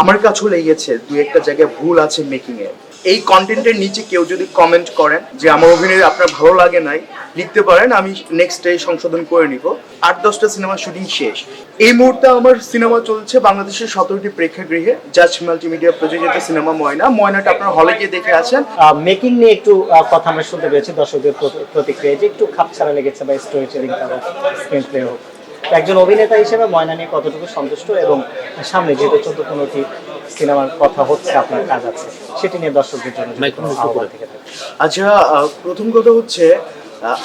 আমার কাছেও লেগেছে দু একটা জায়গায় ভুল আছে মেকিং এ এই কন্টেন্টের নিচে কেউ যদি কমেন্ট করেন যে আমার অভিনয় আপনার ভালো লাগে নাই, লিখতে পারেন, আমি নেক্সট ডে সংশোধন করে নিব। আট, দশটা সিনেমা শুটিং শেষ। এই মুহূর্তে আমার সিনেমা চলছে বাংলাদেশের সতেরোটি প্রেক্ষাগৃহে। জাজ মাল্টিমিডিয়া প্রযোজিত সিনেমা ময়না, ময়নাটা আপনার হলে গিয়ে দেখে আছেন মেকিং নিয়ে একটু কথা আমরা শুনতে পেরেছি দর্শকদের প্রতিক্রিয়া। যে একটু খাপছাড়া লেগেছে বা স্টোরি টেলিং স্ক্রিন প্লে হোক। একজন অভিনেতা হিসেবে ময়না নিয়ে কতটুকু সন্তুষ্ট এবং সামনে যেহেতু চোদ্দ পনেরোটি সিনেমার কথা হচ্ছে আপনার কাজ আছে সেটি নিয়ে দর্শকদের জন্য আচ্ছা প্রথম কথা হচ্ছে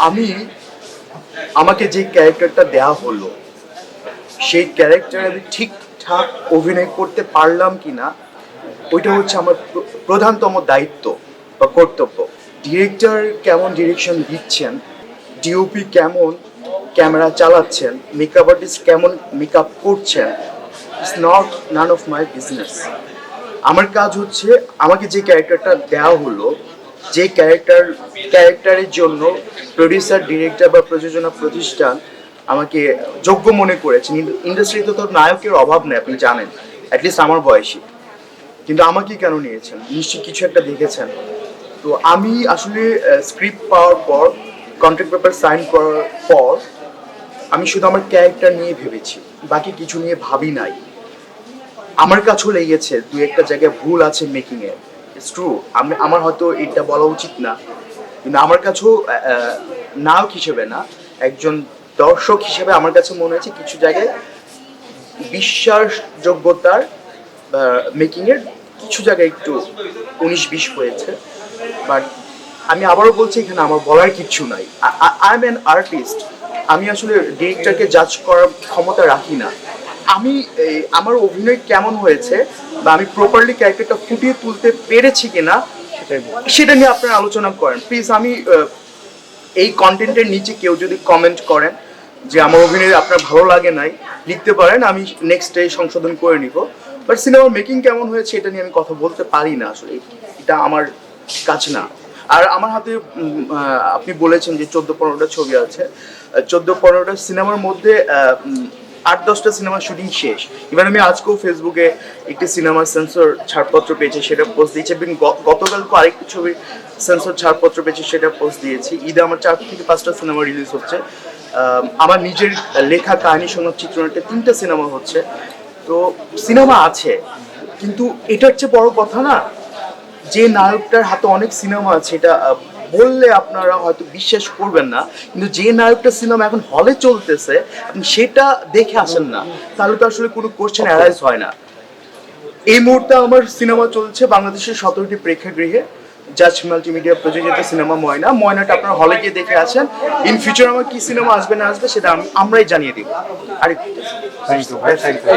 আমি আমাকে যে ক্যারেক্টারটা দেয়া হলো সেই ক্যারেক্টারে আমি ঠিকঠাক অভিনয় করতে পারলাম কি না ওইটা হচ্ছে আমার প্রধানতম দায়িত্ব বা কর্তব্য। ডিরেক্টর কেমন ডিরেকশন দিচ্ছেন ডিওপি কেমন ক্যামেরা চালাচ্ছেন মেকআপ আর্টিস্ট কেমন মেকআপ করছেন it's not none of my business আমার কাজ হচ্ছে, আমাকে যে ক্যারেক্টারটা দেওয়া হলো, যে ক্যারেক্টার ক্যারেক্টারের জন্য প্রডিউসার ডিরেক্টর বা প্রযোজনা প্রতিষ্ঠান আমাকে যোগ্য মনে করেছেন ইন্ডাস্ট্রিতে তো নায়কের অভাব নেই, আপনি জানেন অ্যাটলিস্ট আমার বয়সী। কিন্তু আমাকে কেন নিয়েছেন? নিশ্চয়ই কিছু একটা দেখেছেন। তো আমি আসলে স্ক্রিপ্ট পাওয়ার পর কন্ট্রাক্ট পেপার সাইন করার পর আমি শুধু আমার ক্যারেক্টার নিয়ে ভেবেছি, বাকি কিছু নিয়ে ভাবি নাই। আমার কাছেও লেগেছে, দু একটা জায়গায় ভুল আছে মেকিং এ ট্রু আমি আমার হয়তো এটা বলা উচিত না। কিন্তু আমার কাছেও নায়ক হিসেবে না, একজন দর্শক হিসেবে আমার কাছে মনে হয়েছে কিছু জায়গায় বিশ্বাসযোগ্যতার মেকিং এর কিছু জায়গায় একটু উনিশ বিশ হয়েছে। বাট আমি আবারও বলছি, এখানে আমার বলার কিচ্ছু নাই। আই এম অ্যান আর্টিস্ট আমি আসলে ডিরেক্টরকে জাজ করার ক্ষমতা রাখি না। আমি আমার অভিনয় কেমন হয়েছে বা আমি প্রপারলি ক্যারেক্টারটা ফুটিয়ে তুলতে পেরেছি কিনা সেটাই সেটা নিয়ে আপনারা আলোচনা করেন। প্লিজ আমি এই কন্টেন্টের নিচে কেউ যদি কমেন্ট করেন যে আমার অভিনয় আপনার ভালো লাগে নাই লিখতে পারেন আমি নেক্সট ডে সংশোধন করে নিব। বাট সিনেমার মেকিং কেমন হয়েছে এটা নিয়ে আমি কথা বলতে পারি না আসলে। এটা আমার কাজ না। আর আমার হাতে আপনি বলেছেন যে চোদ্দ পনেরোটা ছবি আছে। চোদ্দ পনেরোটা সিনেমার মধ্যে আট দশটা সিনেমা শুটিং শেষ। এবার আমি আজকেও ফেসবুকে একটি সিনেমার সেন্সর ছাড়পত্র পেয়েছি, সেটা পোস্ট দিয়েছি। এবং গতকালকে আরেকটি ছবি সেন্সর ছাড়পত্র পেয়েছি, সেটা পোস্ট দিয়েছি। ঈদে আমার চার থেকে পাঁচটা সিনেমা রিলিজ হচ্ছে। আমার নিজের লেখা, কাহিনী সংলাপ চিত্রনাট্যে তিনটা সিনেমা হচ্ছে। তো সিনেমা আছে, কিন্তু এটার চেয়ে বড় কথা না যে নায়কটার হাতে অনেক সিনেমা আছে এটা বললে আপনারা হয়তো বিশ্বাস করবেন না, কিন্তু যে নায়কটা সিনেমা এখন হলে চলতেছে, আপনি সেটা দেখে আসেন না। তাহলে তো আসলে কোনো কোশ্চেন অ্যারাইজ হয় না। এই মুহূর্তে আমার সিনেমা চলছে বাংলাদেশের সতেরোটি প্রেক্ষাগৃহে জাজ মাল্টিমিডিয়া প্রযোজিত সিনেমা ময়না। ময়নাটা আপনারা হলে গিয়ে দেখে আছেন ইন ফিউচার আমার কি সিনেমা আসবে, না আসবে, সেটা আমরাই জানিয়ে দিব। আর থ্যাংক ইউ ভাই থ্যাংক ইউ